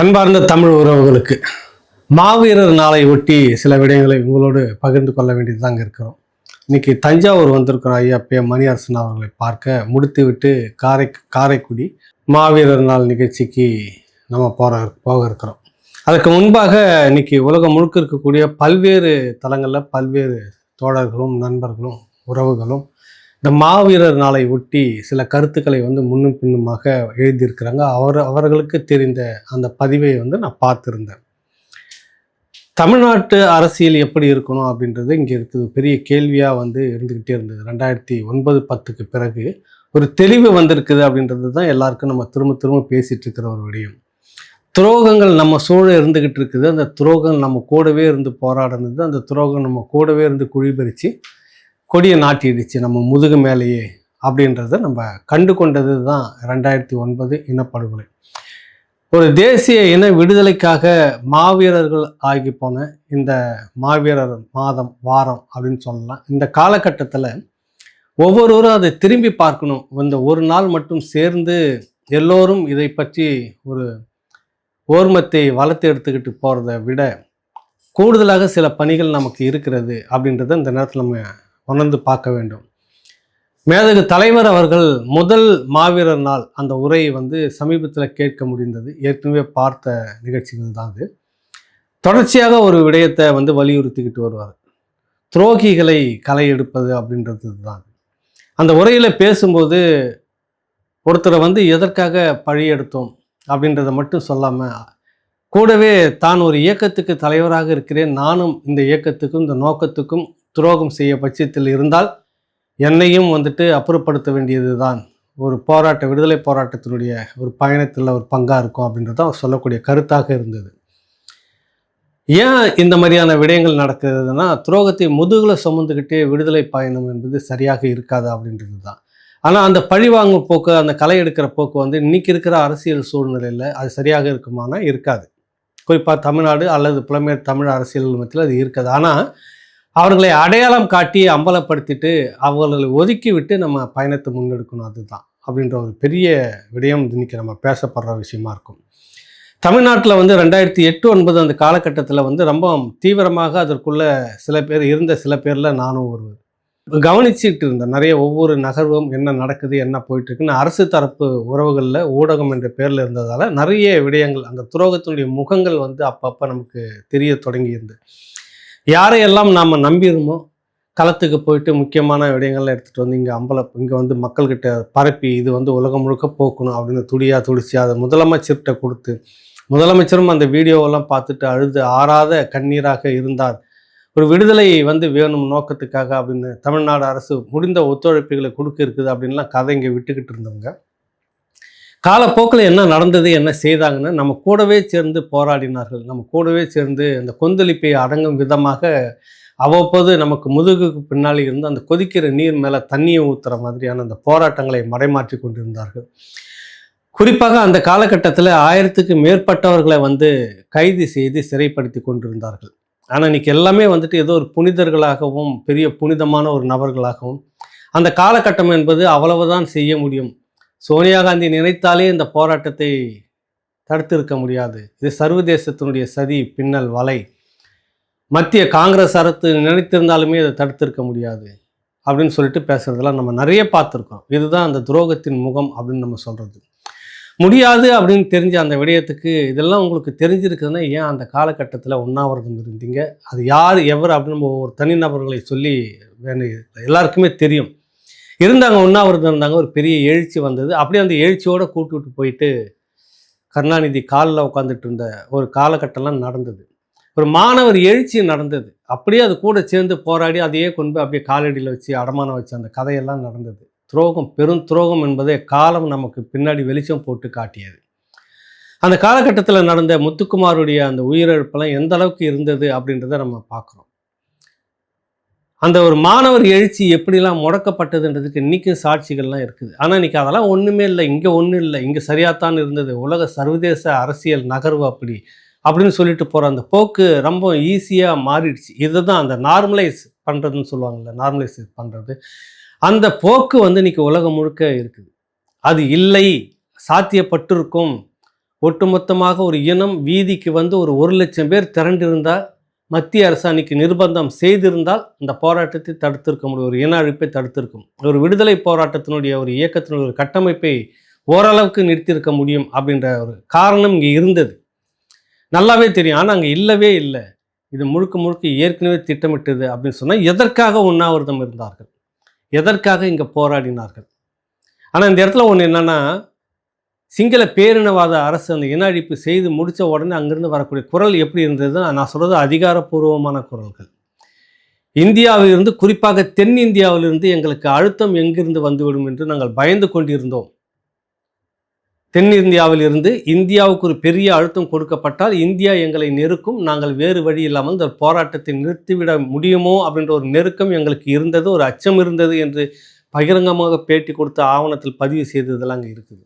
அன்பார்ந்த தமிழ் உறவுகளுக்கு மாவீரர் நாளை ஒட்டி சில விடயங்களை உங்களோடு பகிர்ந்து கொள்ள வேண்டியதுதாங்க இருக்கிறோம். இன்னைக்கு தஞ்சாவூர் வந்திருக்கிற ஐயா பே மணியரசன் அவர்களை பார்க்க முடித்துவிட்டு காரை காரைக்குடி மாவீரர் நாள் நிகழ்ச்சிக்கு நம்ம போற போக இருக்கிறோம். அதுக்கு முன்பாக இன்னைக்கு உலகம் முழுக்க இருக்கக்கூடிய பல்வேறு தளங்களில் பல்வேறு தோழர்களும் நண்பர்களும் உறவுகளும் இந்த மாவீரர் நாளை ஒட்டி சில கருத்துக்களை வந்து முன்னும் பின்னுமாக எழுதியிருக்கிறாங்க. அவர் அவர்களுக்கு தெரிந்த அந்த பதிவை வந்து நான் பார்த்துருந்தேன். தமிழ்நாட்டு அரசியல் எப்படி இருக்கணும் அப்படின்றது இங்கே இருக்குது. பெரிய கேள்வியாக வந்து இருந்துக்கிட்டே இருந்தது. ரெண்டாயிரத்தி ஒன்பது பத்துக்கு பிறகு ஒரு தெளிவு வந்திருக்குது அப்படின்றது தான் எல்லாருக்கும் நம்ம திரும்ப திரும்ப பேசிகிட்டு இருக்கிற ஒரு விடயம். துரோகங்கள் நம்ம சூழ இருந்துக்கிட்டு இருக்குது. அந்த துரோகம் நம்ம கூடவே இருந்து போராடினது அந்த துரோகம் நம்ம கூடவே இருந்து குழிபறித்து கொடியை நாட்டிடுச்சு நம்ம முதுகு மேலேயே அப்படின்றத நம்ம கண்டு கொண்டது தான் ரெண்டாயிரத்தி ஒன்பது இனப்படுகொலை. ஒரு தேசிய இன விடுதலைக்காக மாவீரர்கள் ஆகி போன இந்த மாவீரர் மாதம் வாரம் அப்படின்னு சொல்லலாம். இந்த காலகட்டத்தில் ஒவ்வொருவரும் அதை திரும்பி பார்க்கணும். இந்த ஒரு நாள் மட்டும் சேர்ந்து எல்லோரும் இதை பற்றி ஒரு ஓர்மத்தை வளர்த்து எடுத்துக்கிட்டு போகிறத விட கூடுதலாக சில பணிகள் நமக்கு இருக்கிறது அப்படின்றத இந்த நேரத்தில் நம்ம உணர்ந்து பார்க்க வேண்டும். மேதகு தலைவர் அவர்கள் முதல் மாவீரர் நாள் அந்த உரையை வந்து சமீபத்தில் கேட்க முடிந்தது. ஏற்கனவே பார்த்த நிகழ்ச்சிகள் தான் அது. தொடர்ச்சியாக ஒரு விடயத்தை வந்து வலியுறுத்திக்கிட்டு வருவார். துரோகிகளை களை எடுப்பது அப்படின்றது தான் அந்த உரையில் பேசும்போது ஒருத்தரை வந்து எதற்காக பழி எடுத்தோம் அப்படின்றத மட்டும் சொல்லாமல் கூடவே தான் ஒரு இயக்கத்துக்கு தலைவராக இருக்கிறேன் நானும் இந்த இயக்கத்துக்கும் இந்த நோக்கத்துக்கும் துரோகம் செய்ய பட்சத்தில் இருந்தால் என்னையும் வந்துட்டு அப்புறப்படுத்த வேண்டியது தான் ஒரு போராட்ட விடுதலை போராட்டத்தினுடைய ஒரு பயணத்தில் ஒரு பங்காக இருக்கும் அப்படின்றது அவர் சொல்லக்கூடிய கருத்தாக இருந்தது. ஏன் இந்த மாதிரியான விடயங்கள் நடக்கிறதுனா துரோகத்தை முதுகில் சுமந்துக்கிட்டே விடுதலை பயணம் என்பது சரியாக இருக்காது அப்படின்றது தான். ஆனால் அந்த பழிவாங்கும் போக்கு அந்த களை எடுக்கிற போக்கு வந்து இன்னைக்கு இருக்கிற அரசியல் சூழ்நிலையில் அது சரியாக இருக்குமானா இருக்காது. குறிப்பாக தமிழ்நாடு அல்லது புலமையர் தமிழ் அரசியல் மத்தியில் அது இருக்காது. ஆனால் அவர்களை அடையாளம் காட்டி அம்பலப்படுத்திட்டு அவர்களை ஒதுக்கி விட்டு நம்ம பயணத்தை முன்னெடுக்கணும். அதுதான். அப்படின்ற ஒரு பெரிய விடயம் இன்னைக்கு நம்ம பேசப்படுற விஷயமா இருக்கும். தமிழ்நாட்டில் வந்து ரெண்டாயிரத்தி எட்டு ஒன்பது அந்த காலகட்டத்தில் வந்து ரொம்ப தீவிரமாக அதற்குள்ள சில பேர் இருந்த சில பேரில் நானும் ஒருவர் கவனிச்சுட்டு இருந்தேன். நிறைய ஒவ்வொரு நகர்வும் என்ன நடக்குது என்ன போயிட்டுருக்குன்னு அரசு தரப்பு உறவுகளில் ஊடகம் என்ற பேரில் இருந்ததால் நிறைய விடயங்கள் அந்த துரோகத்தினுடைய முகங்கள் வந்து அப்பப்போ நமக்கு தெரிய தொடங்கியிருந்தது யாரையெல்லாம் நாம் நம்பிடுமோ களத்துக்கு போயிட்டு முக்கியமான விடயங்கள்லாம் எடுத்துகிட்டு வந்து இங்கே அம்பல இங்கே வந்து மக்கள்கிட்ட பரப்பி இது வந்து உலகம் முழுக்க போக்கணும் அப்படின்னு துடியா துடிச்சு அதை முதலமைச்சர்கிட்ட கொடுத்து முதலமைச்சரும் அந்த வீடியோவெல்லாம் பார்த்துட்டு அழுது ஆறாத கண்ணீராக இருந்தார். ஒரு விடுதலை வந்து வேணும் நோக்கத்துக்காக அப்படின்னு தமிழ்நாடு அரசு முடிந்த ஒத்துழைப்புகளை கொடுக்க இருக்குது அப்படின்லாம் கதை இங்கே விட்டுக்கிட்டு இருந்தவங்க. காலப்போக்கில் என்ன நடந்தது என்ன செய்தாங்கன்னு நம்ம கூடவே சேர்ந்து போராடினார்கள். நம்ம கூடவே சேர்ந்து அந்த கொந்தளிப்பை அடங்கும் விதமாக அவ்வப்போது நமக்கு முதுகுக்கு பின்னால் இருந்து அந்த கொதிக்கிற நீர் மேலே தண்ணியை ஊற்றுற மாதிரியான அந்த போராட்டங்களை மடைமாற்றி கொண்டிருந்தார்கள். குறிப்பாக அந்த காலகட்டத்தில் ஆயிரத்துக்கு மேற்பட்டவர்களை வந்து கைது செய்து சிறைப்படுத்தி கொண்டிருந்தார்கள். ஆனால் இன்னைக்கு எல்லாமே வந்துட்டு ஏதோ ஒரு புனிதர்களாகவும் பெரிய புனிதமான ஒரு நபர்களாகவும் அந்த காலகட்டம் என்பது அவ்வளவுதான் செய்ய முடியும். சோனியா காந்தி நினைத்தாலே இந்த போராட்டத்தை தடுத்திருக்க முடியாது. இது சர்வதேசத்தினுடைய சதி பின்னல் வலை. மத்திய காங்கிரஸ் அரசு நினைத்திருந்தாலுமே அதை தடுத்திருக்க முடியாது அப்படின்னு சொல்லிட்டு பேசுகிறதெல்லாம் நம்ம நிறைய பார்த்துருக்கோம். இதுதான் அந்த துரோகத்தின் முகம் அப்படின்னு நம்ம சொல்கிறது முடியாது அப்படின்னு தெரிஞ்ச அந்த விடயத்துக்கு இதெல்லாம் உங்களுக்கு தெரிஞ்சிருக்குதுன்னா ஏன் அந்த காலகட்டத்தில் உண்ணாவிரதம் இருந்தீங்க? அது யார் எவர் அப்படின்னு நம்ம ஒரு தனிநபர்களை சொல்லி வேணும் எல்லாருக்குமே தெரியும். இருந்தாங்க உண்ணாவிரதம் இருந்தாங்க ஒரு பெரிய எழுச்சி வந்தது. அப்படியே அந்த எழுச்சியோட கூட்டு போயிட்டு கருணாநிதி காலில் உட்காந்துட்டு இருந்த ஒரு காலகட்டம்லாம் நடந்தது. ஒரு மாணவர் எழுச்சி நடந்தது. அப்படியே அது கூட சேர்ந்து போராடி அதையே கொண்டு போய் அப்படியே காலடியில் வச்சு அடமானம் வச்சு அந்த கதையெல்லாம் நடந்தது. துரோகம் பெரும் துரோகம் என்பதை காலம் நமக்கு பின்னாடி வெளிச்சம் போட்டு காட்டியது. அந்த காலகட்டத்தில் நடந்த முத்துக்குமாருடைய அந்த உயிரிழப்பெல்லாம் எந்த அளவுக்கு இருந்தது அப்படின்றத நம்ம பார்க்குறோம். அந்த ஒரு மாணவர் எழுச்சி எப்படிலாம் முடக்கப்பட்டதுன்றதுக்கு இன்றைக்கும் சாட்சிகள்லாம் இருக்குது. ஆனால் இன்றைக்கி அதெல்லாம் ஒன்றுமே இல்லை. இங்கே ஒன்றும் இல்லை. இங்கே சரியாகத்தான் இருந்தது. உலக சர்வதேச அரசியல் நகர்வு அப்படி அப்படின்னு சொல்லிட்டு போகிற அந்த போக்கு ரொம்ப ஈஸியாக மாறிடுச்சு. இதுதான் அந்த நார்மலைஸ் பண்ணுறதுன்னு சொல்லுவாங்கள்ல நார்மலைஸ் பண்ணுறது அந்த போக்கு வந்து இன்னைக்கு உலகம் முழுக்க இருக்குது. அது இல்லை. சாத்தியப்பட்டிருக்கும். ஒட்டுமொத்தமாக ஒரு இனம் வீதிக்கு வந்து ஒரு ஒரு லட்சம் பேர் திரண்டிருந்தால் மத்திய அரசு அன்னைக்கு நிர்பந்தம் செய்திருந்தால் இந்த போராட்டத்தை தடுத்திருக்க முடியும். ஒரு இன அழிப்பை தடுத்திருக்கும். ஒரு விடுதலை போராட்டத்தினுடைய ஒரு இயக்கத்தினுடைய ஒரு கட்டமைப்பை ஓரளவுக்கு நிறுத்தியிருக்க முடியும் அப்படின்ற ஒரு காரணம் இங்கே இருந்தது. நல்லாவே தெரியும். ஆனால் அங்கே இல்லவே இல்லை. இது முழுக்க முழுக்க ஏற்கனவே திட்டமிட்டது அப்படின்னு சொன்னால் எதற்காக உண்ணாவிரதம் இருந்தார்கள்? எதற்காக இங்கே போராடினார்கள்? ஆனால் இந்த இடத்துல ஒன்று என்னென்னா சிங்கள பேரினவாத அரசு அந்த இன அழிப்பு செய்து முடித்த உடனே அங்கிருந்து வரக்கூடிய குரல் எப்படி இருந்தது நான் சொல்கிறது அதிகாரப்பூர்வமான குரல்கள். இந்தியாவிலிருந்து குறிப்பாக தென்னிந்தியாவிலிருந்து எங்களுக்கு அழுத்தம் எங்கிருந்து வந்துவிடும் என்று நாங்கள் பயந்து கொண்டிருந்தோம். தென்னிந்தியாவிலிருந்து இந்தியாவுக்கு ஒரு பெரிய அழுத்தம் கொடுக்கப்பட்டால் இந்தியா எங்களை நெருக்கும் நாங்கள் வேறு வழி இல்லாமல் இந்த போராட்டத்தை நிறுத்திவிட முடியுமோ அப்படின்ற ஒரு நெருக்கம் எங்களுக்கு இருந்தது ஒரு அச்சம் இருந்தது என்று பகிரங்கமாக பேட்டி கொடுத்த ஆவணத்தில் பதிவு செய்ததெல்லாம் அங்கே இருக்குது.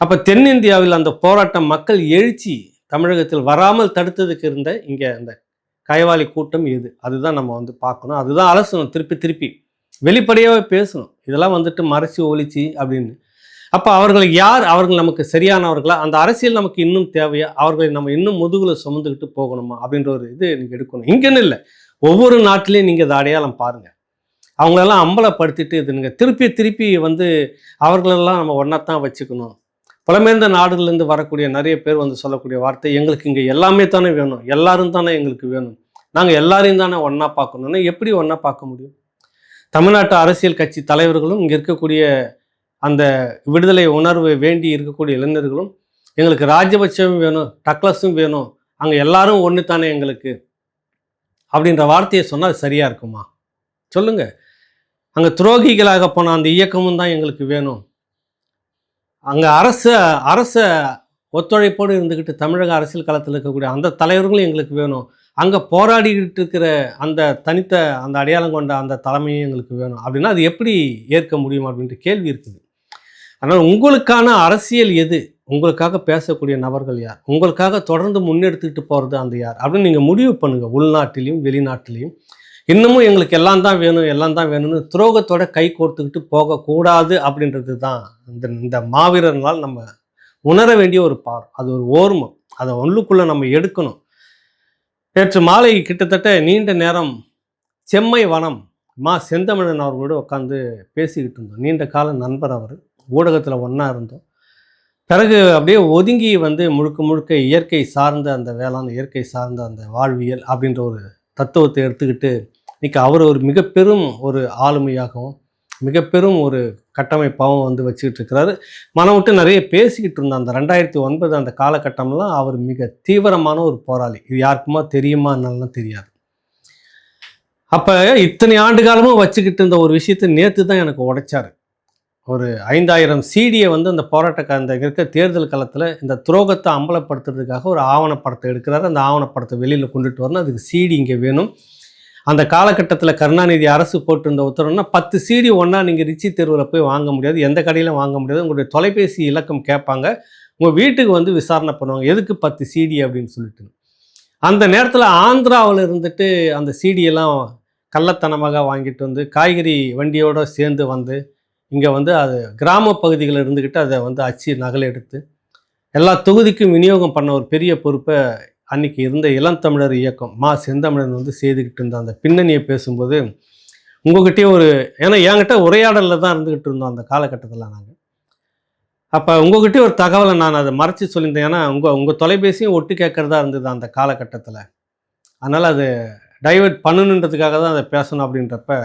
அப்போ தென்னிந்தியாவில் அந்த போராட்டம் மக்கள் எழுச்சி தமிழகத்தில் வராமல் தடுத்ததுக்கு இருந்த இங்கே அந்த கைவாளி கூட்டம் எது அதுதான் நம்ம வந்து பார்க்கணும். அதுதான் அலசணும். திருப்பி திருப்பி. வெளிப்படையாகவே பேசணும். இதெல்லாம் வந்துட்டு மறைச்சி ஒழிச்சு அப்படின்னு. அப்போ அவர்கள் யார் அவர்கள் நமக்கு சரியானவர்களா? அந்த அரசியல் நமக்கு இன்னும் தேவையா? அவர்களை நம்ம இன்னும் முதுகில் சுமந்துக்கிட்டு போகணுமா? அப்படின்ற ஒரு இது நீங்கள் எடுக்கணும். இங்கேன்னு இல்லை. ஒவ்வொரு நாட்டிலையும் நீங்கள் இதை அடையாளம் பாருங்கள் அவங்களெல்லாம் அம்பலப்படுத்திட்டு இது நீங்கள் திருப்பி திருப்பி வந்து அவர்களெல்லாம் நம்ம ஒன்றா தான் வச்சுக்கணும். புலமேந்த நாடுகள்லேருந்து வரக்கூடிய நிறைய பேர் வந்து சொல்லக்கூடிய வார்த்தை எங்களுக்கு இங்கே எல்லாமே தானே வேணும் எல்லாரும் தானே எங்களுக்கு வேணும். நாங்கள் எல்லாரையும் தானே ஒன்றா பார்க்கணும்னா எப்படி ஒன்றா பார்க்க முடியும்? தமிழ்நாட்டு அரசியல் கட்சி தலைவர்களும் இங்கே இருக்கக்கூடிய அந்த விடுதலை உணர்வு வேண்டி இருக்கக்கூடிய இளைஞர்களும் எங்களுக்கு ராஜபட்சமும் வேணும் டக்ளஸும் வேணும் அங்கே எல்லாரும் ஒன்று தானே எங்களுக்கு அப்படின்ற வார்த்தையை சொன்னால் அது சரியாக இருக்குமா? சொல்லுங்கள் அங்கே துரோகிகளாக போன அந்த இயக்கமும் தான் எங்களுக்கு வேணும். அங்கே அரச அரச ஒத்துழைப்போடு இருந்துக்கிட்டு தமிழக அரசியல் களத்தில் இருக்கக்கூடிய அந்த தலைவர்களும் எங்களுக்கு வேணும். அங்கே போராடிக்கிட்டு இருக்கிற அந்த தனித்த அந்த அடையாளம் கொண்ட அந்த தலைமையும் எங்களுக்கு வேணும். அப்படின்னா அது எப்படி ஏற்க முடியும் அப்படின்ற கேள்வி இருக்குது. ஆனால் உங்களுக்கான அரசியல் எது? உங்களுக்காக பேசக்கூடிய நபர்கள் யார்? உங்களுக்காக தொடர்ந்து முன்னெடுத்துக்கிட்டு போகிறது அந்த யார்? அப்படின்னு நீங்கள் முடிவு பண்ணுங்கள் உள்நாட்டிலையும் வெளிநாட்டிலையும். இன்னமும் எங்களுக்கு எல்லாம் தான் வேணும் எல்லாம் தான் வேணும்னு துரோகத்தோட கை கோர்த்துக்கிட்டு போகக்கூடாது அப்படின்றது தான் இந்த இந்த மாவீரர்களால் நம்ம உணர வேண்டிய ஒரு பாடம் அது ஒரு ஓர்மம். அதை உள்ளுக்குள்ளே நம்ம எடுக்கணும். நேற்று மாலை கிட்டத்தட்ட நீண்ட நேரம் செம்மை வனம் மா செந்தமிழன் அவர்களோடு உட்காந்து பேசிக்கிட்டு இருந்தோம். நீண்ட கால நண்பர் அவர். ஊடகத்தில் ஒன்றா இருந்தோம். பிறகு அப்படியே ஒதுங்கி வந்து முழுக்க முழுக்க இயற்கை சார்ந்த அந்த வேளாண் இயற்கை சார்ந்த அந்த வாழ்வியல் அப்படின்ற ஒரு தத்துவத்தை எடுத்துக்கிட்டு இன்றைக்கி அவர் ஒரு மிக பெரும் ஒரு ஆளுமையாகவும் மிக பெரும் ஒரு கட்டமைப்பாகவும் வந்து வச்சுக்கிட்டு இருக்கிறாரு மனம் விட்டு நிறைய பேசிக்கிட்டு இருந்தோம் அந்த ரெண்டாயிரத்தி ஒன்பது அந்த காலகட்டம்லாம் அவர் மிக தீவிரமான ஒரு போராளி. இது யாருக்குமா தெரியுமா என்னலாம் தெரியாது. அப்போ இத்தனை ஆண்டு காலமும் வச்சுக்கிட்டு இருந்த ஒரு விஷயத்தை நேற்று தான் எனக்கு உடைச்சார். ஒரு ஐந்தாயிரம் சிடியை வந்து அந்த போராட்ட அந்த இருக்க தேர்தல் காலத்தில் இந்த துரோகத்தை அம்பலப்படுத்துறதுக்காக ஒரு ஆவணப்படத்தை எடுக்கிறாரு. அந்த ஆவணப்படத்தை வெளியில் கொண்டுட்டு வரணும். அதுக்கு சிடி இங்கே வேணும். அந்த காலகட்டத்தில் கருணாநிதி அரசு போட்டிருந்த உத்தரவுனா பத்து சீடி ஒன்றா நீங்கள் ரிச்சி தெருவில் போய் வாங்க முடியாது. எந்த கடையிலும் வாங்க முடியாது. உங்களுடைய தொலைபேசி இலக்கம் கேட்பாங்க. உங்கள் வீட்டுக்கு வந்து விசாரணை பண்ணுவாங்க. எதுக்கு பத்து சிடி அப்படின்னு சொல்லிட்டு. அந்த நேரத்தில் ஆந்திராவில் இருந்துட்டு அந்த சீடியெல்லாம் கள்ளத்தனமாக வாங்கிட்டு வந்து காய்கறி வண்டியோடு சேர்ந்து வந்து இங்கே வந்து அது கிராம பகுதிகளில் இருந்துக்கிட்டு அதை வந்து அச்சு நகல் எடுத்து எல்லா தொகுதிக்கும் விநியோகம் பண்ண ஒரு பெரிய பொறுப்பை அன்னைக்கு இருந்த இளந்தமிழர் இயக்கம் மா செந்தமிழன் வந்து செய்துக்கிட்டு இருந்த அந்த பின்னணியை பேசும்போது உங்ககிட்டயே ஒரு ஏன்னா என்கிட்ட உரையாடலில் தான் இருந்துக்கிட்டு இருந்தோம் அந்த காலகட்டத்தில் நாங்கள் அப்போ உங்ககிட்டயே ஒரு தகவலை நான் அதை மறைச்சி சொல்லியிருந்தேன். ஏன்னா உங்கள் உங்கள் தொலைபேசியும் ஒட்டு கேட்குறதா இருந்தது அந்த காலகட்டத்தில். அதனால் அது டைவெர்ட் பண்ணணுன்றதுக்காக தான் அதை பேசணும் அப்படின்றப்ப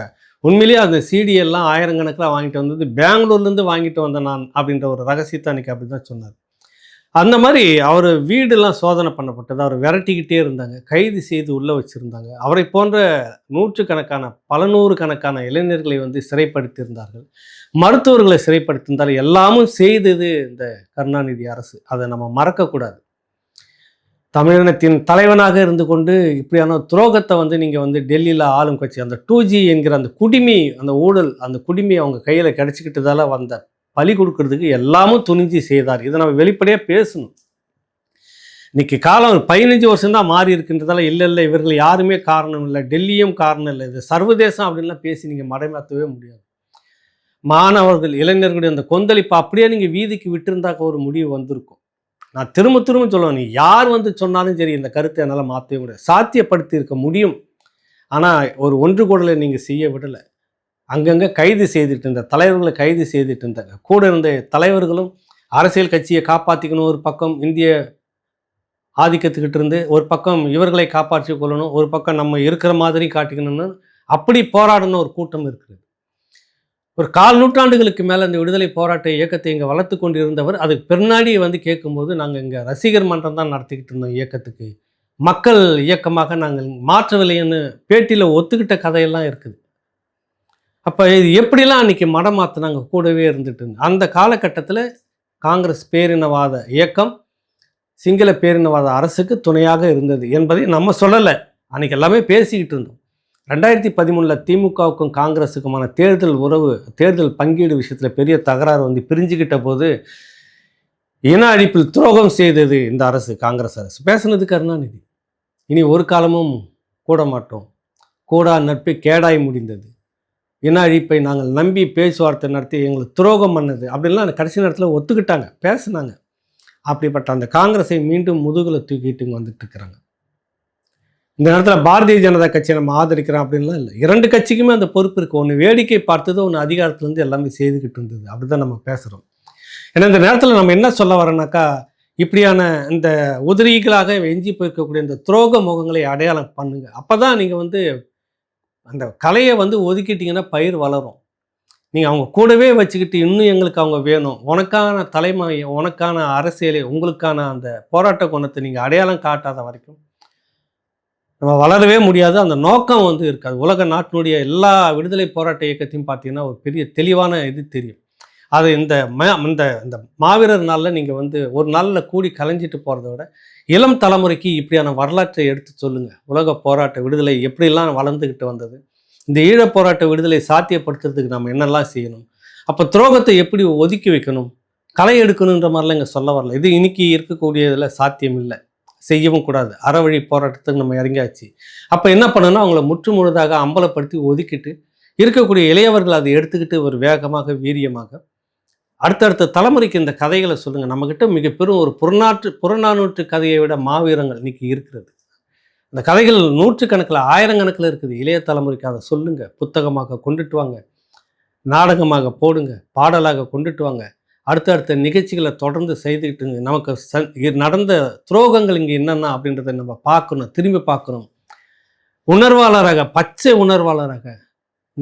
உண்மையிலேயே அந்த சிடி எல்லாம் ஆயிரக்கணக்கில் வாங்கிட்டு வந்தது. பெங்களூர்லேருந்து வாங்கிட்டு வந்தேன் நான் அப்படின்ற ஒரு ரகசியத்தை அன்றைக்கி அப்படி தான் சொன்னார். அந்த மாதிரி அவர் வீடெல்லாம் சோதனை பண்ணப்பட்டது. அவர் விரட்டிக்கிட்டே இருந்தாங்க. கைது செய்து உள்ளே வச்சுருந்தாங்க. அவரை போன்ற நூற்றுக்கணக்கான பல நூறு கணக்கான இளைஞர்களை வந்து சிறைப்படுத்தியிருந்தார்கள். மருத்துவர்களை சிறைப்படுத்தியிருந்தால் எல்லாமும் செய்தது இந்த கருணாநிதி அரசு. அதை நம்ம மறக்கக்கூடாது. தமிழினத்தின் தலைவனாக இருந்து கொண்டு இப்படியான துரோகத்தை வந்து நீங்கள் வந்து டெல்லியில் ஆளும் கட்சி அந்த டூ ஜி என்கிற அந்த குடிமி அந்த ஊழல் அந்த குடிமி அவங்க கையில் கிடச்சிக்கிட்டதால வந்த பலி கொடுக்கறதுக்கு எல்லாமும் துணிஞ்சு செய்தார். இதை நம்ம வெளிப்படையாக பேசணும். இன்னைக்கு காலம் பதினஞ்சு வருஷம் தான் மாறி இருக்கின்றதால இல்லை இல்லை இவர்கள் யாருமே காரணம் இல்லை டெல்லியும் காரணம் இல்லை. இது சர்வதேசம் அப்படின்லாம் பேசி நீங்கள் மடைமாற்றவே முடியாது. மாணவர்கள் இளைஞர்களுடைய அந்த கொந்தளிப்பு அப்படியே நீங்கள் வீதிக்கு விட்டுருந்தாக்க ஒரு முடிவு வந்திருக்கும். நான் திரும்ப திரும்ப சொல்லுவேன் நீ யார் வந்து சொன்னாலும் சரி இந்த கருத்தை என்னால் மாற்றவே முடியாது. சாத்தியப்படுத்தி இருக்க முடியும். ஆனால் ஒரு ஒன்று கூடலை நீங்கள் செய்ய விடலை. அங்கங்கே கைது செய்துட்டு இருந்த தலைவர்களை கைது செய்துட்டு இருந்தாங்க கூட இருந்த தலைவர்களும் அரசியல் கட்சியை காப்பாற்றிக்கணும் ஒரு பக்கம் இந்திய ஆதிக்கத்துக்கிட்டு இருந்து ஒரு பக்கம் இவர்களை காப்பாற்றி கொள்ளணும் ஒரு பக்கம் நம்ம இருக்கிற மாதிரி காட்டிக்கணும்னு அப்படி போராடின ஒரு கூட்டம் இருக்குது ஒரு கால் நூற்றாண்டுகளுக்கு மேலே இந்த விடுதலை போராட்ட இயக்கத்தை இங்கே வளர்த்து கொண்டு இருந்தவர் அதுக்கு பின்னாடி வந்து கேட்கும்போது நாங்கள் இங்கே ரசிகர் மன்றம் தான் நடத்திக்கிட்டு இருந்தோம் இயக்கத்துக்கு. மக்கள் இயக்கமாக நாங்கள் மாற்றவில்லைன்னு பேட்டியில் ஒத்துக்கிட்ட கதையெல்லாம் இருக்குது. அப்போ இது எப்படிலாம் அன்றைக்கி மடம் மாற்றினாங்க கூடவே இருந்துட்டு இருந்து அந்த காலகட்டத்தில் காங்கிரஸ் பேரினவாத இயக்கம் சிங்கள பேரினவாத அரசுக்கு துணையாக இருந்தது என்பதை நம்ம சொல்லலை. அன்றைக்கி எல்லாமே பேசிக்கிட்டு இருந்தோம். ரெண்டாயிரத்தி பதிமூணில் திமுகவுக்கும் காங்கிரஸுக்குமான தேர்தல் உறவு தேர்தல் பங்கீடு விஷயத்தில் பெரிய தகராறு வந்து பிரிஞ்சுக்கிட்ட போது இன அழிப்பில் துரோகம் செய்தது இந்த அரசு காங்கிரஸ் அரசு. பேசுனது கருணாநிதி. இனி ஒரு காலமும் கூட மாட்டோம். கூடா நட்பு கேடாய் முடிந்தது. இன அழிப்பை நாங்கள் நம்பி பேச்சுவார்த்தை நடத்தி எங்களுக்கு துரோகம் பண்ணது அப்படின்லாம் கடைசி நேரத்தில் ஒத்துக்கிட்டாங்க பேசினாங்க. அப்படிப்பட்ட அந்த காங்கிரஸை மீண்டும் முதுகில் தூக்கிட்டு வந்துட்டு இருக்கிறாங்க. இந்த நேரத்தில் பாரதிய ஜனதா கட்சியை நம்ம ஆதரிக்கிறோம் அப்படின்லாம் இல்லை. இரண்டு கட்சிக்குமே அந்த பொறுப்பு இருக்குது ஒன்று வேடிக்கை பார்த்தது ஒன்று அதிகாரத்துலேருந்து எல்லாமே செய்துக்கிட்டு இருந்தது. அப்படி தான் நம்ம பேசுகிறோம் ஏன்னா இந்த நேரத்தில் நம்ம என்ன சொல்ல வரோம்னாக்கா இப்படியான இந்த உதிரிகளாக எஞ்சி போயிருக்கக்கூடிய இந்த துரோக முகங்களை அடையாளம் பண்ணுங்கள் அப்போ தான் நீங்கள் வந்து அந்த கலையை வந்து ஒதுக்கிட்டீங்கன்னா பயிர் வளரும். நீங்கள் அவங்க கூடவே வச்சுக்கிட்டு இன்னும் எங்களுக்கு அவங்க வேணும். உனக்கான தலைமை உனக்கான அரசியலை உங்களுக்கான அந்த போராட்ட குணத்தை நீங்கள் அடையாளம் காட்டாத வரைக்கும் நம்ம வளரவே முடியாது. அந்த நோக்கம் வந்து இருக்காது. உலக நாட்டினுடைய எல்லா விடுதலை போராட்ட இயக்கத்தையும் பார்த்தீங்கன்னா ஒரு பெரிய தெளிவான இது தெரியும். அது இந்த ம இந்த இந்த மாவீரர் நாளில் நீங்கள் வந்து ஒரு நாளில் கூடி கலைஞ்சிட்டு போகிறத விட இளம் தலைமுறைக்கு இப்படியான வரலாற்றை எடுத்து சொல்லுங்கள் உலக போராட்ட விடுதலை எப்படிலாம் வளர்ந்துக்கிட்டு வந்தது? இந்த ஈழப் போராட்ட விடுதலை சாத்தியப்படுத்துறதுக்கு நம்ம என்னெல்லாம் செய்யணும்? அப்போ துரோகத்தை எப்படி ஒதுக்கி வைக்கணும்? களை எடுக்கணுன்ற மாதிரிலாம் இங்கே சொல்ல வரல. இது இன்னைக்கு இருக்கக்கூடியதில் சாத்தியம் இல்லை. செய்யவும் கூடாது. அறவழி போராட்டத்துக்கு நம்ம இறங்கியாச்சு. அப்போ என்ன பண்ணணும்? அவங்கள முற்று முழுதாக அம்பலப்படுத்தி ஒதுக்கிட்டு இருக்கக்கூடிய இளையவர்கள் அதை எடுத்துக்கிட்டு ஒரு வேகமாக வீரியமாக அடுத்தடுத்த தலைமுறைக்கு இந்த கதைகளை சொல்லுங்கள் நம்மக்கிட்ட மிக பெரும் ஒரு புறநாற்று புறநானூற்று கதையை விட மாவீரங்கள் இன்றைக்கி இருக்கிறது. அந்த கதைகள் நூற்றுக்கணக்கில் ஆயிரக்கணக்கில் இருக்குது. இளைய தலைமுறைக்கு அதை சொல்லுங்கள் புத்தகமாக கொண்டுட்டு வாங்க. நாடகமாக போடுங்க. பாடலாக கொண்டுட்டு வாங்க. அடுத்தடுத்த நிகழ்ச்சிகளை தொடர்ந்து செய்துக்கிட்டுங்க நமக்கு ச நடந்த துரோகங்கள் இங்கே என்னென்ன அப்படின்றத நம்ம பார்க்கணும். திரும்பி பார்க்கணும். உணர்வாளராக பச்சை உணர்வாளராக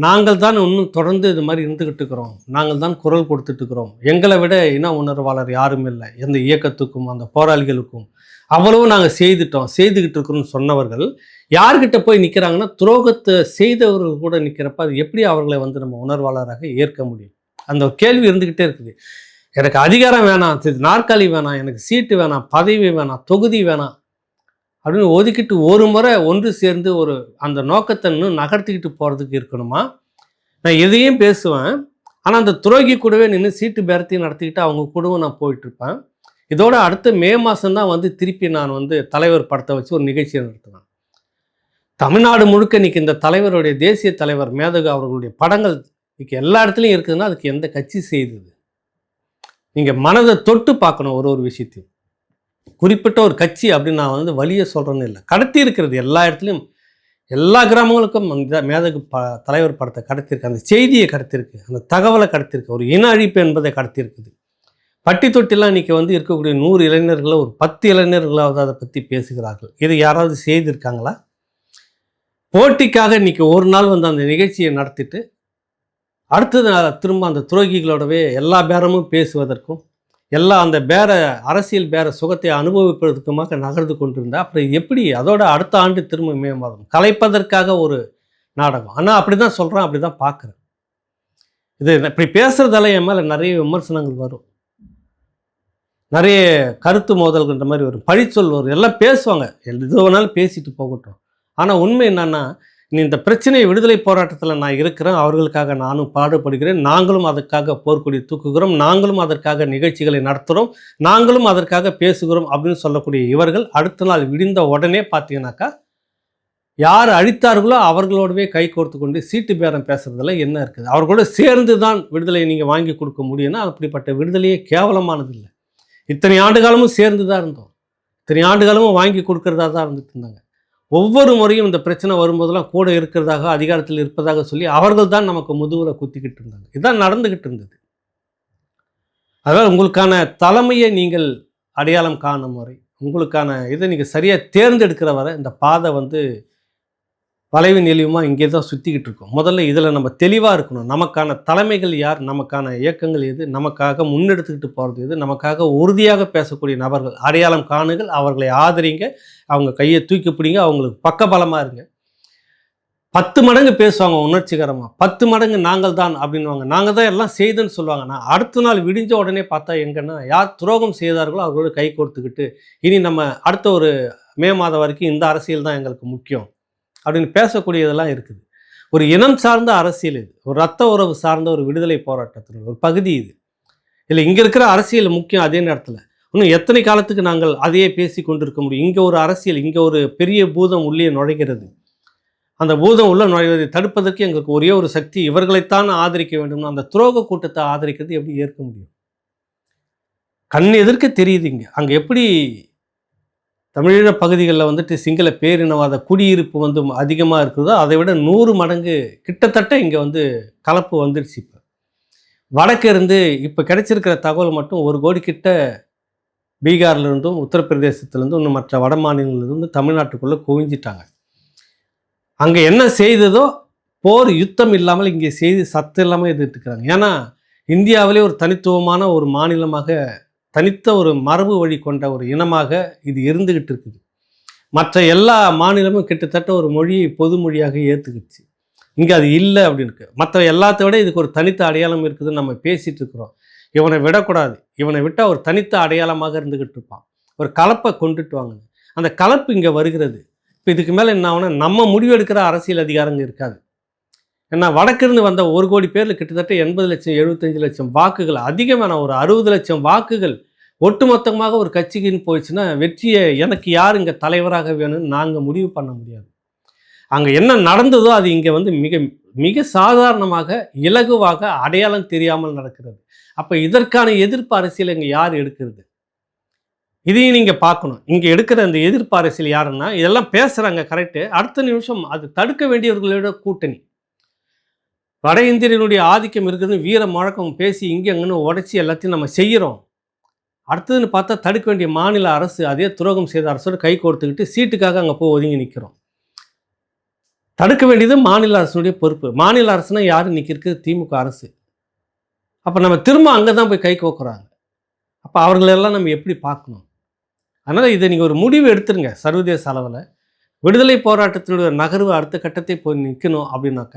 நாங்கள் தான் இன்னும் தொடர்ந்து இது மாதிரி இருந்துக்கிட்டு இருக்கிறோம். நாங்கள் தான் குரல் கொடுத்துட்ருக்குறோம் எங்களை விட இன உணர்வாளர் யாரும் இல்லை. எந்த இயக்கத்துக்கும் அந்த போராளிகளுக்கும். அவ்வளவு நாங்கள் செய்துட்டோம். செய்துக்கிட்டு இருக்கிறோம்னு சொன்னவர்கள் யார்கிட்ட போய் நிற்கிறாங்கன்னா துரோகத்தை செய்தவர்கள் கூட நிற்கிறப்ப அது எப்படி அவர்களை வந்து நம்ம உணர்வாளராக ஏற்க முடியும்? அந்த ஒரு கேள்வி இருந்துக்கிட்டே இருக்குது. எனக்கு அதிகாரம் வேணாம் நாற்காலி வேணாம் எனக்கு சீட்டு வேணாம் பதவி வேணாம் தொகுதி வேணாம். அப்படின்னு ஒதுக்கிட்டு ஒரு முறை ஒன்று சேர்ந்து ஒரு அந்த நோக்கத்தை இன்னும் நகர்த்திக்கிட்டு போகிறதுக்கு இருக்கணுமா? நான் எதையும் பேசுவேன். ஆனால் அந்த துரோகி கூடவே நின்று சீட்டு பேரத்தையும் நடத்திக்கிட்டு அவங்க கூடவும் நான் போயிட்டுருப்பேன். இதோட அடுத்த மே மாதம்தான் வந்து திருப்பி நான் வந்து தலைவர் படத்தை வச்சு ஒரு நிகழ்ச்சியை நடத்துவேன். தமிழ்நாடு முழுக்க இன்றைக்கி இந்த தலைவருடைய தேசிய தலைவர் மேதகு அவர்களுடைய படங்கள் இன்றைக்கி எல்லா இடத்துலையும் இருக்குதுன்னா அதுக்கு எந்த கட்சி செய்தது? நீங்கள் மனதை தொட்டு பார்க்கணும் ஒரு ஒரு விஷயத்தையும். குறிப்பிட்ட ஒரு கட்சி அப்படின்னு நான் வந்து வழியை சொல்கிறேன்னு இல்லை. கடத்தி இருக்கிறது எல்லா இடத்துலையும் எல்லா கிராமங்களுக்கும் அந்த மேதகு ப தலைவர் படத்தை கடத்தியிருக்கு. அந்த செய்தியை கடத்தியிருக்கு. அந்த தகவலை கடத்தியிருக்கு. ஒரு இன அழிப்பு என்பதை கடத்தியிருக்குது. பட்டி தொட்டிலாம் இன்றைக்கி வந்து இருக்கக்கூடிய நூறு இளைஞர்களில் ஒரு பத்து இளைஞர்களாவது அதை பற்றி பேசுகிறார்கள். இது யாராவது செய்திருக்காங்களா? போட்டிக்காக இன்றைக்கி ஒரு நாள் வந்து அந்த நிகழ்ச்சியை நடத்திட்டு அடுத்தது திரும்ப அந்த துரோகிகளோடவே எல்லா பேரமும் பேசுவதற்கும் எல்லாம் அந்த பேர அரசியல் பேர சுகத்தை அனுபவிப்பதற்குமாக நகர்ந்து கொண்டிருந்தா அப்புறம் எப்படி அதோட அடுத்த ஆண்டு திரும்ப மே மாதம் கலைப்பதற்காக ஒரு நாடகம். ஆனால் அப்படி தான் சொல்கிறேன் அப்படி தான் பார்க்குறேன் இது இப்படி பேசுகிறதால என் மேலே நிறைய விமர்சனங்கள் வரும். நிறைய கருத்து மோதல்கின்ற மாதிரி வரும். பழிச்சொல் வரும். எல்லாம் பேசுவாங்க. எது வேணாலும் பேசிட்டு போகட்டும். ஆனால் உண்மை என்னன்னா நீ இந்த பிரச்சனை விடுதலை போராட்டத்தில் நான் இருக்கிறேன் அவர்களுக்காக நானும் பாடுபடுகிறேன். நாங்களும் அதற்காக போர்க்கொடி தூக்குகிறோம். நாங்களும் அதற்காக நிகழ்ச்சிகளை நடத்துகிறோம் நாங்களும் அதற்காக பேசுகிறோம் அப்படின்னு சொல்லக்கூடிய இவர்கள் அடுத்த நாள் விடிந்த உடனே பார்த்தீங்கன்னாக்கா யார் அழித்தார்களோ அவர்களோடவே கை கோர்த்து கொண்டு சீட்டு பேரம் பேசுறதுல என்ன இருக்குது? அவர்களோட சேர்ந்து தான் விடுதலை நீங்கள் வாங்கி கொடுக்க முடியும்னா அப்படிப்பட்ட விடுதலையே கேவலமானது இல்லை இத்தனை ஆண்டு காலமும் சேர்ந்து தான் இருந்தோம். இத்தனை ஆண்டு காலமும் வாங்கி கொடுக்கறதா தான் இருந்துட்டு இருந்தாங்க. ஒவ்வொரு முறையும் இந்த பிரச்சனை வரும்போதெல்லாம் கூட இருக்கிறதாக அதிகாரத்தில் இருப்பதாக சொல்லி அவர்கள் தான் நமக்கு முதுகில் குத்திக்கிட்டு இருந்தாங்க. இதுதான் நடந்துக்கிட்டு இருந்தது. அதாவது உங்களுக்கான தலைமையை நீங்கள் அடையாளம் காணும் வரை உங்களுக்கான இதை நீங்கள் சரியாக தேர்ந்தெடுக்கிற வரை இந்த பாதை வந்து வளைவு நெளிவுமா இங்கே தான் சுற்றிக்கிட்டு இருக்கோம். முதல்ல இதில் நம்ம தெளிவாக இருக்கணும். நமக்கான தலைமைகள் யார்? நமக்கான இயக்கங்கள் எது? நமக்காக முன்னெடுத்துக்கிட்டு போகிறது எது? நமக்காக உறுதியாக பேசக்கூடிய நபர்கள் அடையாளம் காணுங்கள் அவர்களை ஆதரிங்க அவங்க கையை தூக்கி பிடிங்க அவங்களுக்கு பக்கபலமாக இருங்க. பத்து மடங்கு பேசுவாங்க உணர்ச்சிகரமாக பத்து மடங்கு நாங்கள் தான் அப்படின்வாங்க நாங்கள் தான் எல்லாம் செய்துன்னு சொல்லுவாங்க. நான் அடுத்த நாள் விடிஞ்ச உடனே பார்த்தா எங்கன்னா யார் துரோகம் செய்தார்களோ அவர்களோட கை கொடுத்துக்கிட்டு இனி நம்ம அடுத்த ஒரு மே மாதம் வரைக்கும் இந்த அரசியல் தான் எங்களுக்கு முக்கியம். அப்படின்னு பேசக்கூடியதெல்லாம் இருக்குது. ஒரு இனம் சார்ந்த அரசியல் இது. ஒரு ரத்த உறவு சார்ந்த ஒரு விடுதலை போராட்டத்தின் ஒரு பகுதி இது. இல்லை இங்கே இருக்கிற அரசியல் முக்கியம் அதே நேரத்தில். இன்னும் எத்தனை காலத்துக்கு நாங்கள் அதையே பேசி கொண்டிருக்க முடியும்? இங்கே ஒரு அரசியல் இங்கே ஒரு பெரிய பூதம் உள்ளே நுழைகிறது. அந்த பூதம் உள்ள நுழைவதை தடுப்பதற்கு எங்களுக்கு ஒரே ஒரு சக்தி இவர்களைத்தான் ஆதரிக்க வேண்டும். அந்த துரோக கூட்டத்தை ஆதரிக்கிறது எப்படி ஏற்க முடியும்? கண் எதிர்க்க தெரியுது இங்கே. அங்கே எப்படி தமிழீழ பகுதிகளில் வந்துட்டு சிங்கள பேரினவாத குடியிருப்பு வந்து அதிகமாக இருக்குதோ அதை விட நூறு மடங்கு கிட்டத்தட்ட இங்கே வந்து கலப்பு வந்துடுச்சு இப்போ. வடக்கு இருந்து இப்போ கிடைச்சிருக்கிற தகவல் மட்டும் ஒரு கோடி கிட்ட பீகார்லேருந்தும் உத்தரப்பிரதேசத்துலேருந்தும் இன்னும் மற்ற வட மாநிலங்கள்லேருந்து தமிழ்நாட்டுக்குள்ளே குவிஞ்சிட்டாங்க. அங்கே என்ன செய்ததோ போர் யுத்தம் இல்லாமல் இங்கே செய்து சத்து இல்லாமல் எதிர்த்துக்கிறாங்க. ஏன்னா இந்தியாவிலே ஒரு தனித்துவமான ஒரு மாநிலமாக தனித்த ஒரு மரபு வழி கொண்ட ஒரு இனமாக இது இருந்துகிட்டு இருக்குது. மற்ற எல்லா மாநிலமும் கிட்டத்தட்ட ஒரு மொழியை பொது மொழியாக ஏற்றுக்கிச்சு இங்கே அது இல்லை அப்படின்னு இருக்கு மற்ற எல்லாத்த விட இதுக்கு ஒரு தனித்த அடையாளம் இருக்குதுன்னு நம்ம பேசிகிட்டு இருக்கிறோம். இவனை விடக்கூடாது. இவனை விட்டால் ஒரு தனித்த அடையாளமாக இருந்துக்கிட்டு இருப்பான். ஒரு கலப்பை கொண்டுட்டு வாங்க. அந்த கலப்பு இங்கே வருகிறது. இப்போ இதுக்கு மேலே என்ன ஆகுனா நம்ம முடிவெடுக்கிற அரசியல் அதிகாரங்க இருக்காது. ஏன்னா வடக்கிருந்து வந்த ஒரு கோடி பேரில் கிட்டத்தட்ட எண்பது லட்சம் எழுபத்தஞ்சு லட்சம் வாக்குகள் அதிகமான ஒரு அறுபது லட்சம் வாக்குகள் ஒட்டுமொத்தமாக ஒரு கட்சிக்குன்னு போயிடுச்சுன்னா வெற்றியை எனக்கு யார் இங்கே தலைவராக வேணும்னு நாங்கள் முடிவு பண்ண முடியாது. அங்கே என்ன நடந்ததோ அது இங்கே வந்து மிக மிக சாதாரணமாக இலகுவாக அடையாளம் தெரியாமல் நடக்கிறது. அப்போ இதற்கான எதிர்ப்பு அரசியல் இங்கே யார் எடுக்கிறது? இதையும் நீங்கள் பார்க்கணும். இங்கே எடுக்கிற அந்த எதிர்ப்பு அரசியல் யாருன்னா இதெல்லாம் பேசுகிறாங்க கரெக்டு அடுத்த நிமிஷம் அது தடுக்க வேண்டியவர்களோட கூட்டணி. வட இந்தியனுடைய ஆதிக்கம் இருக்குதுன்னு வீர முழக்கம் பேசி இங்கே அங்கன்னு உடச்சி எல்லாத்தையும் நம்ம செய்கிறோம் அடுத்ததுன்னு பார்த்தா தடுக்க வேண்டிய மாநில அரசு அதே துரோகம் செய்த அரசோடு கை கொடுத்துக்கிட்டு சீட்டுக்காக அங்கே போய் ஒதுங்கி நிற்கிறோம் தடுக்க வேண்டியது மாநில அரசுடைய பொறுப்பு. மாநில அரசுனா யார்? நிற்கிறது திமுக அரசு. அப்போ நம்ம திரும்ப அங்கே தான் போய் கை கோக்குறாங்க. அப்போ அவர்களெல்லாம் நம்ம எப்படி பார்க்கணும்? அதனால் இதை நீங்கள் ஒரு முடிவு எடுத்துருங்க. சர்வதேச அளவில் விடுதலை போராட்டத்தினுடைய நகர்வு அடுத்த கட்டத்தை போய் நிற்கணும் அப்படின்னாக்க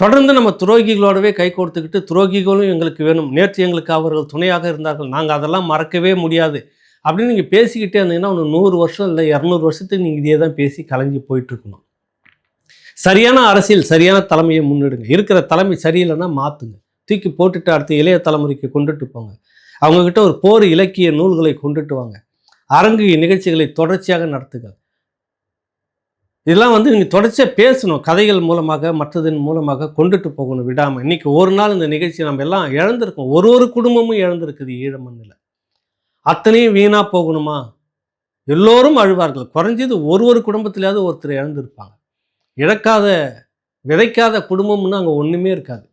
தொடர்ந்து நம்ம துரோகிகளோடவே கை கொடுத்துக்கிட்டு துரோகிகளும் எங்களுக்கு வேணும். நேற்று எங்களுக்கு அவர்கள் துணையாக இருந்தார்கள். நாங்கள் அதெல்லாம் மறக்கவே முடியாது. அப்படின்னு நீங்கள் பேசிக்கிட்டே இருந்தீங்கன்னா ஒன்று நூறு வருஷம் இல்லை இரநூறு வருஷத்துக்கு நீங்கள் இதே தான் பேசி கலைஞ்சி போயிட்டுருக்கணும். சரியான அரசியல் சரியான தலைமையை முன்னெடுங்க. இருக்கிற தலைமை சரியில்லைன்னா மாற்றுங்க தூக்கி போட்டுட்டு அடுத்த இளைய தலைமுறைக்கு கொண்டுட்டு போங்க. அவங்கக்கிட்ட ஒரு போர் இலக்கிய நூல்களை கொண்டுட்டு வாங்க. அரங்கு நிகழ்ச்சிகளை தொடர்ச்சியாக நடத்துங்கள். இதெல்லாம் வந்து நீங்கள் தொடர்ச்சியாக பேசணும். கதைகள் மூலமாக மற்றதன் மூலமாக கொண்டுட்டு போகணும் விடாமல் இன்றைக்கி ஒரு நாள் இந்த நிகழ்ச்சி நம்ம எல்லாம் இழந்திருக்கோம். ஒரு ஒரு குடும்பமும் இழந்திருக்குது ஈழ மண்ணில். அத்தனையும் வீணாக போகணுமா? எல்லோரும் அழுவார்கள். குறைஞ்சது ஒரு ஒரு குடும்பத்திலேயாவது ஒருத்தர் இழந்திருப்பாங்க. இழக்காத விதைக்காத குடும்பம்னு அங்கே ஒன்றுமே இருக்காது.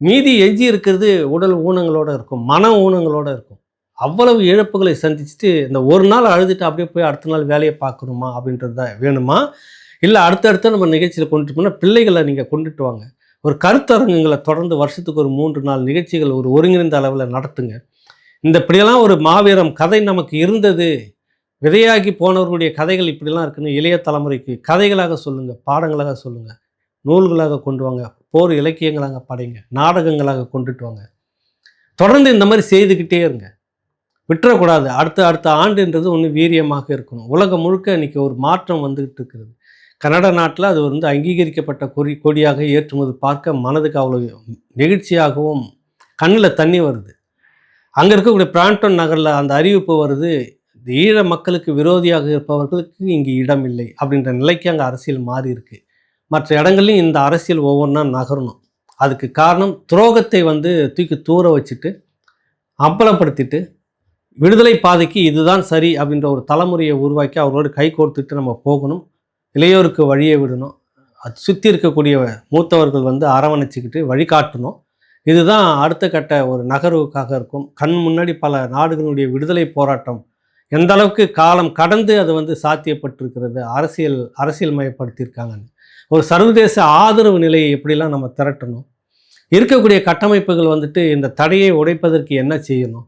மீதி எஞ்சி இருக்கிறது உடல் ஊனங்களோடு இருக்கும் மன ஊனங்களோடு இருக்கும். அவ்வளவு இழப்புகளை சந்திச்சுட்டு இந்த ஒரு நாள் அழுதுட்டு அப்படியே போய் அடுத்த நாள் வேலையை பார்க்கணுமா அப்படின்றது தான் வேணுமா? இல்லை அடுத்தடுத்த நம்ம நிகழ்ச்சியில் கொண்டுட்டு போனால் பிள்ளைகளை நீங்கள் கொண்டுட்டு வாங்க. ஒரு கருத்தரங்குங்களை தொடர்ந்து வருஷத்துக்கு ஒரு மூன்று நாள் நிகழ்ச்சிகள் ஒரு ஒருங்கிணைந்த அளவில் நடத்துங்க. இந்த இப்படியெல்லாம் ஒரு மாவீரம் கதை நமக்கு இருந்தது. விதையாகி போனவர்களுடைய கதைகள் இப்படிலாம் இருக்குன்னு இளைய தலைமுறைக்கு கதைகளாக சொல்லுங்கள் பாடங்களாக சொல்லுங்கள் நூல்களாக கொண்டு வாங்க போர் இலக்கியங்களாக படைங்க நாடகங்களாக கொண்டுட்டு வாங்க. தொடர்ந்து இந்த மாதிரி செய்துக்கிட்டே இருங்க. விட்டுறக்கூடாது. அடுத்த அடுத்த ஆண்டுன்றது ஒன்று வீரியமாக இருக்கணும். உலகம் முழுக்க இன்றைக்கி ஒரு மாற்றம் வந்துகிட்டு இருக்கிறது கனடா நாட்டில் அது வந்து அங்கீகரிக்கப்பட்ட கொடி கொடியாக ஏற்றுமதி பார்க்க மனதுக்கு அவ்வளோ நெகிழ்ச்சியாகவும் கண்ணில் தண்ணி வருது. அங்கே இருக்கக்கூடிய பிராண்டன் நகரில் அந்த அறிவிப்பு வருது ஈழ மக்களுக்கு விரோதியாக இருப்பவர்களுக்கு இங்கே இடம் இல்லை அப்படின்ற நிலைக்கு அங்கே அரசியல் மாறி இருக்கு. மற்ற இடங்கள்லையும் இந்த அரசியல் ஒவ்வொன்றா நகரணும். அதுக்கு காரணம் துரோகத்தை வந்து தூக்கி தூர வச்சுட்டு அம்பலப்படுத்திட்டு விடுதலை பாதைக்கு இதுதான் சரி அப்படின்ற ஒரு தலைமுறையை உருவாக்கி அவர்களோடு கை கோர்த்துட்டு நம்ம போகணும். இளையோருக்கு வழியை விடணும். அது சுற்றி இருக்கக்கூடிய மூத்தவர்கள் வந்து அரவணைச்சிக்கிட்டு வழிகாட்டணும். இதுதான் அடுத்த கட்ட ஒரு நகர்வுக்காக இருக்கும். கண் முன்னாடி பல நாடுகளுடைய விடுதலை போராட்டம் எந்த அளவுக்கு காலம் கடந்து அது வந்து சாத்தியப்பட்டிருக்கிறது அரசியல் அரசியல் மயப்படுத்தியிருக்காங்கன்னு ஒரு சர்வதேச ஆதரவு நிலையை எப்படிலாம் நம்ம திரட்டணும்? இருக்கக்கூடிய கட்டமைப்புகள் வந்துட்டு இந்த தடையை உடைப்பதற்கு என்ன செய்யணும்?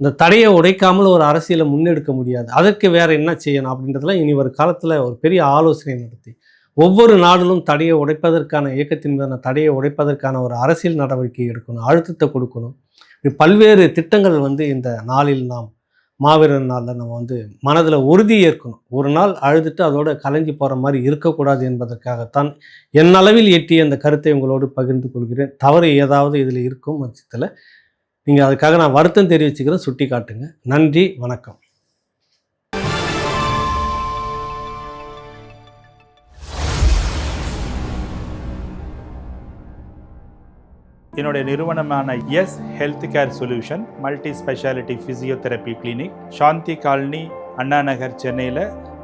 இந்த தடையை உடைக்காமல் ஒரு அரசியலை முன்னெடுக்க முடியாது. அதற்கு வேற என்ன செய்யணும் அப்படின்றதுலாம் இனி ஒரு காலத்தில் ஒரு பெரிய ஆலோசனை நடத்தி. ஒவ்வொரு நாடுகளும் தடையை உடைப்பதற்கான இயக்கத்தின் மீதான தடையை உடைப்பதற்கான ஒரு அரசியல் நடவடிக்கை எடுக்கணும் அழுத்தத்தை கொடுக்கணும். இப்படி பல்வேறு திட்டங்கள் வந்து இந்த நாளில் நாம் மாவீரர் நாளில் நம்ம வந்து மனதில் உறுதி ஏற்கணும். ஒரு நாள் அழுதுட்டு அதோட கலைஞ்சி போகிற மாதிரி இருக்கக்கூடாது என்பதற்காகத்தான் என்னளவில் எட்டிய அந்த கருத்தை உங்களோடு பகிர்ந்து கொள்கிறேன். தவறு ஏதாவது இதில் இருக்கும் பட்சத்தில் நீங்கள் அதுக்காக நான் வருத்தம் தெரிவிச்சுக்கிறேன். சுட்டி காட்டுங்க. நன்றி வணக்கம். என்னுடைய நிறுவனமான S health care solution multi speciality physiotherapy clinic Shanthi colony Anna Nagar சென்னையில்